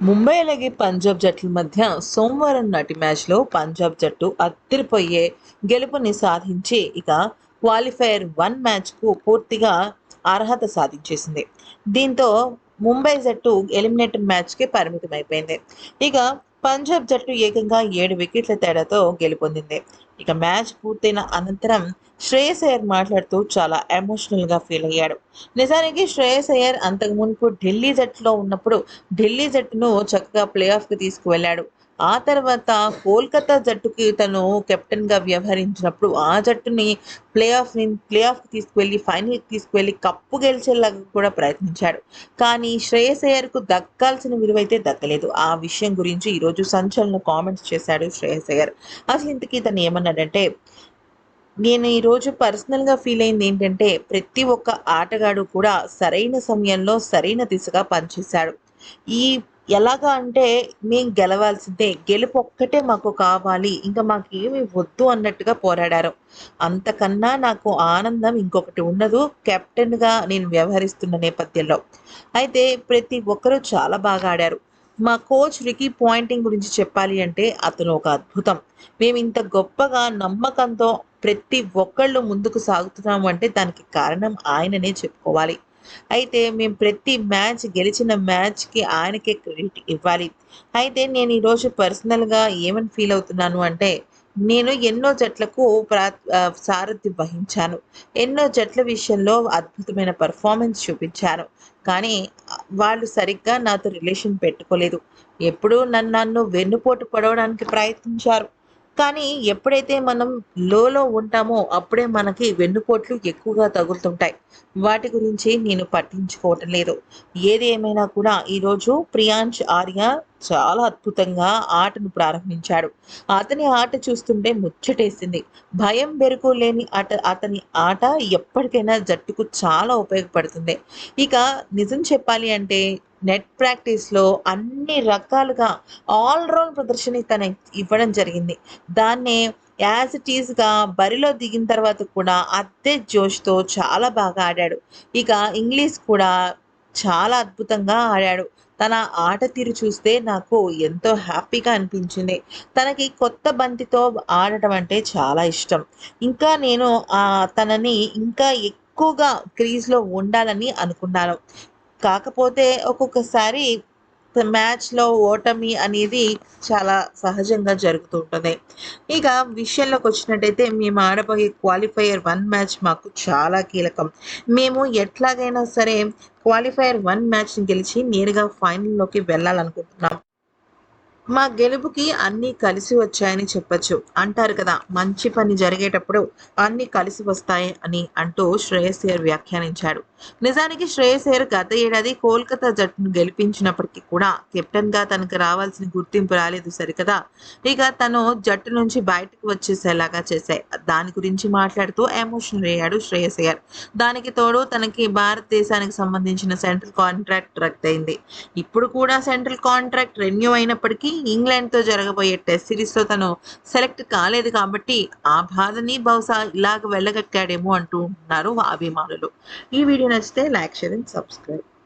ముంబై అలాగే పంజాబ్ జట్ల మధ్య సోమవారం నాటి మ్యాచ్లో పంజాబ్ జట్టు అత్తిరిపోయే గెలుపుని సాధించి ఇక క్వాలిఫైర్ వన్ మ్యాచ్కు పూర్తిగా అర్హత సాధించేసింది. దీంతో ముంబై జట్టు ఎలిమినేటర్ మ్యాచ్కి పరిమితమైపోయింది. ఇక పంజాబ్ జట్టు ఏకంగా ఏడు వికెట్ల తేడాతో గెలుపొందింది. ఇక మ్యాచ్ పూర్తయిన అనంతరం శ్రేయస్ అయ్యర్ మాట్లాడుతూ చాలా ఎమోషనల్గా ఫీల్ అయ్యాడు. నిజానికి శ్రేయస్ అయ్యర్ అంతకు మునుపు ఢిల్లీ జట్టులో ఉన్నప్పుడు ఢిల్లీ జట్టును చక్కగా ప్లే ఆఫ్కి తీసుకువెళ్ళాడు. ఆ తర్వాత కోల్కతా జట్టుకి తను కెప్టెన్గా వ్యవహరించినప్పుడు ఆ జట్టుని ప్లే ఆఫ్ ప్లే ఆఫ్ తీసుకువెళ్ళి ఫైనల్కి తీసుకువెళ్ళి కప్పు గెలిచేలాగా కూడా ప్రయత్నించాడు. కానీ శ్రేయస్ అయ్యర్కు దక్కాల్సిన విలువ అయితే దక్కలేదు. ఆ విషయం గురించి ఈరోజు సంచలన కామెంట్స్ చేశాడు శ్రేయస్ అయ్యర్. అసలు ఇంతకీ తను ఏమన్నాడంటే నేను ఈరోజు పర్సనల్గా ఫీల్ అయింది ఏంటంటే ప్రతి ఒక్క ఆటగాడు కూడా సరైన సమయంలో సరైన దిశగా పనిచేశాడు. ఈ ఎలాగా అంటే మేము గెలవాల్సిందే. గెలుపు ఒక్కటే మాకు కావాలి. ఇంకా మాకు ఏమి వద్దు అన్నట్టుగా పోరాడారు. అంతకన్నా నాకు ఆనందం ఇంకొకటి ఉండదు. కెప్టెన్గా నేను వ్యవహరిస్తున్న నేపథ్యంలో. అయితే ప్రతి ఒక్కరూ చాలా బాగా ఆడారు. మా కోచ్ రికీ పాయింటింగ్ గురించి చెప్పాలి అంటే అతను ఒక అద్భుతం. మేము ఇంత గొప్పగా నమ్మకంతో ప్రతి ఒక్కళ్ళు ముందుకు సాగుతున్నాము అంటే దానికి కారణం ఆయననే చెప్పుకోవాలి. అయితే మేము ప్రతి మ్యాచ్ గెలిచిన మ్యాచ్కి ఆయనకే క్రెడిట్ ఇవ్వాలి. అయితే నేను ఈరోజు పర్సనల్గా ఏమని ఫీల్ అవుతున్నాను అంటే నేను ఎన్నో జట్లకు ప్రా సారథ్యం వహించాను. ఎన్నో జట్ల విషయంలో అద్భుతమైన పర్ఫార్మెన్స్ చూపించాను. కానీ వాళ్ళు సరిగ్గా నాతో రిలేషన్ పెట్టుకోలేదు. ఎప్పుడూ నన్ను నన్ను వెన్నుపోటు పడవడానికి ప్రయత్నించారు. కానీ ఎప్పుడైతే మనం లోలో ఉంటామో అప్పుడే మనకి వెన్నుపోట్లు ఎక్కువగా తగులుతుంటాయి. వాటి గురించి నేను పట్టించుకోవటం లేదు. ఏది ఏమైనా కూడా ఈరోజు ప్రియాంష్ ఆర్య చాలా అద్భుతంగా ఆటను ప్రారంభించాడు. అతని ఆట చూస్తుంటే ముచ్చటేసింది. భయం బెరుకు లేని ఆట అతని ఆట ఎప్పటికైనా జట్టుకు చాలా ఉపయోగపడుతుంది. ఇక నిజం చెప్పాలి అంటే నెట్ ప్రాక్టీస్లో అన్ని రకాలుగా ఆల్రౌండ్ ప్రదర్శన తన ఇవ్వడం జరిగింది. దాన్నే యాజ్ ఇట్ ఈస్గా బరిలో దిగిన తర్వాత కూడా అదే జోష్తో చాలా బాగా ఆడాడు. ఇక ఇంగ్లీష్ కూడా చాలా అద్భుతంగా ఆడాడు. తన ఆట తీరు చూస్తే నాకు ఎంతో హ్యాపీగా అనిపించింది. తనకి కొత్త బంతితో ఆడటం అంటే చాలా ఇష్టం. ఇంకా నేను తనని ఇంకా ఎక్కువగా క్రీజ్లో ఉండాలని అనుకున్నాను. కాకపోతే ఒక్కొక్కసారి మ్యాచ్లో ఓటమి అనేది చాలా సహజంగా జరుగుతూ ఉంటుంది ఇక విషయంలోకి వచ్చినట్టయితే మేము ఆడబోయే క్వాలిఫైయర్ వన్ మ్యాచ్ మాకు చాలా కీలకం. మేము ఎట్లాగైనా సరే క్వాలిఫైయర్ వన్ మ్యాచ్ని గెలిచి నేరుగా ఫైనల్లోకి వెళ్ళాలనుకుంటున్నాం. మా గెలుపుకి అన్నీ కలిసి వచ్చాయని చెప్పచ్చు. అంటారు కదా మంచి పని జరిగేటప్పుడు అన్నీ కలిసి వస్తాయి అని అంటూ శ్రేయస్యర్ వ్యాఖ్యానించాడు. నిజానికి శ్రేయస్యర్ గత ఏడాది కోల్కతా జట్టును గెలిపించినప్పటికీ కూడా కెప్టెన్గా తనకు రావాల్సిన గుర్తింపు రాలేదు సరికదా. ఇక తను జట్టు నుంచి బయటకు వచ్చేసేలాగా చేశాయి. దాని గురించి మాట్లాడుతూ ఎమోషనల్ అయ్యాడు శ్రేయస్యర్ దానికి తోడు తనకి భారతదేశానికి సంబంధించిన సెంట్రల్ కాంట్రాక్ట్ రద్దయింది. ఇప్పుడు కూడా సెంట్రల్ కాంట్రాక్ట్ రెన్యూ అయినప్పటికీ ఇంగ్లాండ్తో జరగబోయే టెస్ట్ సిరీస్లో తను సెలెక్ట్ కాలేదు కాబట్టి ఆ బాధని బహుశా ఇలాగ వెళ్ళగక్కాడేమో అంటూ ఉన్నారు అభిమానులు. ఈ వీడియో నచ్చితే లైక్ షేర్ అండ్ సబ్స్క్రైబ్.